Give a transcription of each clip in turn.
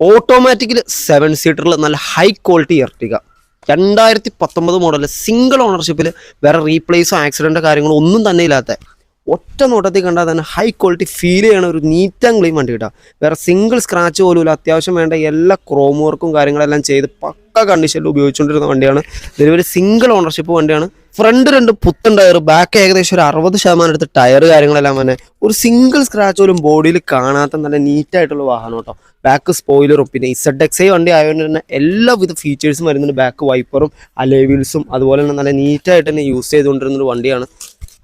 ഓട്ടോമാറ്റിക്കിൽ seven സീറ്ററിൽ നല്ല high quality ഇർട്ടിക രണ്ടായിരത്തി പത്തൊമ്പത് മോഡൽ സിംഗിൾ ഓണർഷിപ്പിൽ വേറെ റീപ്ലേസോ ആക്സിഡന്റോ കാര്യങ്ങളോ ഒന്നും തന്നെ ഇല്ലാത്ത. ഒറ്റ നോട്ടത്തിൽ കണ്ടാൽ തന്നെ ഹൈ ക്വാളിറ്റി ഫീൽ ചെയ്യണ ഒരു നീറ്റ് ആൻഡ് ക്ലീൻ വണ്ടി കിട്ടുക വേറെ സിംഗിൾ സ്ക്രാച്ച് പോലും ഇല്ല. അത്യാവശ്യം വേണ്ട എല്ലാ ക്രോം വർക്കും കാര്യങ്ങളെല്ലാം ചെയ്ത് പക്ക കണ്ടീഷനിൽ ഉപയോഗിച്ചുകൊണ്ടിരുന്ന വണ്ടിയാണ്. ഇതിലൊരു സിംഗിൾ ഓണർഷിപ്പ് വണ്ടിയാണ്. ഫ്രണ്ട് രണ്ട് പുത്തൻ ടയർ ബാക്ക് ഏകദേശം ഒരു അറുപത് ശതമാനം എടുത്ത് ടയർ കാര്യങ്ങളെല്ലാം തന്നെ ഒരു സിംഗിൾ സ്ക്രാച്ച് പോലും ബോഡിയിൽ കാണാത്ത നല്ല നീറ്റ് ആയിട്ടുള്ള വാഹനം കേട്ടോ ബാക്ക് സ്പോയിലറും പിന്നെ ഇസഡ് എക്സ് ഐ വണ്ടി ആയതുകൊണ്ട് തന്നെ എല്ലാവിധ ഫീച്ചേഴ്സും വരുന്നുണ്ട്. ബാക്ക് വൈപ്പറും അലേവീൽസും അതുപോലെ തന്നെ നല്ല നീറ്റായിട്ട് തന്നെ യൂസ് ചെയ്തുകൊണ്ടിരുന്ന ഒരു വണ്ടിയാണ്.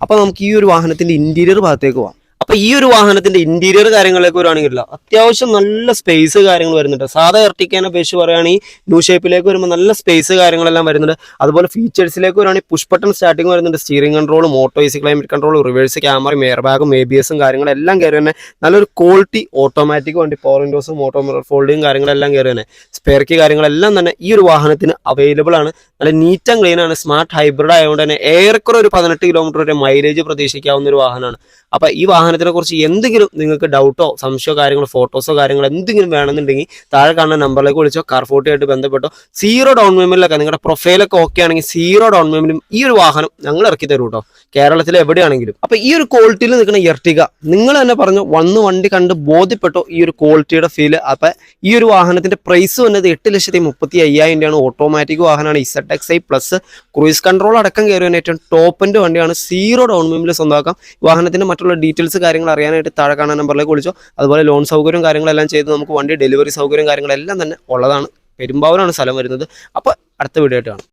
അപ്പോൾ നമുക്ക് ഈ ഒരു വാഹനത്തിന്റെ ഇന്റീരിയർ ഭാഗത്തേക്ക് പോവാം. അപ്പോൾ ഈ ഒരു വാഹനത്തിന്റെ ഇന്റീരിയർ കാര്യങ്ങളിലേക്ക് വരുവാണെങ്കിലോ അത്യാവശ്യം നല്ല സ്പേസ് കാര്യങ്ങൾ വരുന്നുണ്ട്. സാധാ എർട്ടിക്കേനെ അപേക്ഷിച്ച് പറയുകയാണെങ്കിൽ ന്യൂ ഷേപ്പിലേക്ക് വരുമ്പോൾ നല്ല സ്പേസ് കാര്യങ്ങളെല്ലാം വരുന്നുണ്ട്. അതുപോലെ ഫീച്ചേഴ്സിലേക്ക് വരുവാണെങ്കിൽ പുഷ് ബട്ടൺ സ്റ്റാർട്ടിംഗ് വരുന്നുണ്ട്. Steering കൺട്രോളും auto AC climate control reverse ക്യാമറയും എയർ ബാഗും എ ബി എസും കാര്യങ്ങളെല്ലാം കയറി തന്നെ നല്ലൊരു ക്വാളിറ്റി ഓട്ടോമാറ്റിക് വണ്ടി പവർ വിൻഡോസും ഓട്ടോ മിറർ ഫോൾഡിങ് കാര്യങ്ങളെല്ലാം കയറി തന്നെ സ്പെയർക്ക് കാര്യങ്ങളെല്ലാം തന്നെ ഈ ഒരു വാഹനത്തിന് അവൈലബിൾ ആണ്. നല്ല നീറ്റ് ആൻഡ് ക്ലീൻ ആണ്. സ്മാർട്ട് ഹൈബ്രിഡ് ആയതുകൊണ്ട് തന്നെ ഏറെക്കുറെ ഒരു പതിനെട്ട് കിലോമീറ്റർ വരെ മൈലേജ് പ്രതീക്ഷിക്കാവുന്ന ഒരു വാഹനമാണ്. അപ്പൊ ഈ വാഹനത്തിനെ കുറിച്ച് എന്തെങ്കിലും നിങ്ങൾക്ക് ഡൗട്ടോ സംശയമോ കാര്യങ്ങളോ ഫോട്ടോസോ കാര്യങ്ങളോ എന്തെങ്കിലും വേണമെന്നുണ്ടെങ്കിൽ താഴെ കാണുന്ന നമ്പറിലേക്ക് വിളിച്ചോ കാർ ഫോർട്ടിയായിട്ട് ബന്ധപ്പെട്ടോ സീറോ ഡൗൺ പേയ്മെന്റിലൊക്കെ നിങ്ങളുടെ പ്രൊഫൈലൊക്കെ ഓക്കെ ആണെങ്കിൽ സീറോ ഡൗൺ പേയ്മെന്റും ഈ ഒരു വാഹനം ഞങ്ങൾ ഇറക്കി തരും കേട്ടോ കേരളത്തിൽ എവിടെയാണെങ്കിലും. അപ്പൊ ഈ ഒരു ക്വാളിറ്റിയിൽ നിൽക്കുന്ന എർട്ടിക നിങ്ങൾ തന്നെ പറഞ്ഞു വന്ന് വണ്ടി കണ്ട് ബോധ്യപ്പെട്ടോ ഈ ഒരു ക്വാളിറ്റിയുടെ ഫീൽ അപ്പൊ ഈ ഒരു വാഹനത്തിന്റെ പ്രൈസ് വന്നത് എട്ട് ലക്ഷത്തി മുപ്പത്തി അയ്യായിരം രൂപയാണ്. ഓട്ടോമാറ്റിക് വാഹനമാണ്. Z X I plus cruise control അടക്കം കയറി ഏറ്റവും ടോപ്പിന്റെ വണ്ടിയാണ്. സീറോ ഡൗൺ പേയ്മെന്റ് സ്വന്തമാക്കാം. വാഹനത്തിന്റെ മറ്റുള്ള ഡീറ്റെയിൽസ് കാര്യങ്ങൾ അറിയാനായിട്ട് താഴെ കാണാൻ നമ്പറിലേക്ക് വിളിച്ചോ. അതുപോലെ ലോൺ സൗകര്യം കാര്യങ്ങളെല്ലാം ചെയ്ത് നമുക്ക് വണ്ടി ഡെലിവറി സൗകര്യം കാര്യങ്ങളെല്ലാം തന്നെ ഉള്ളതാണ്. പെരുമ്പാവൂരാണ് സ്ഥലം വരുന്നത്. അപ്പോൾ അടുത്ത വീഡിയോ ആയിട്ട് കാണാം.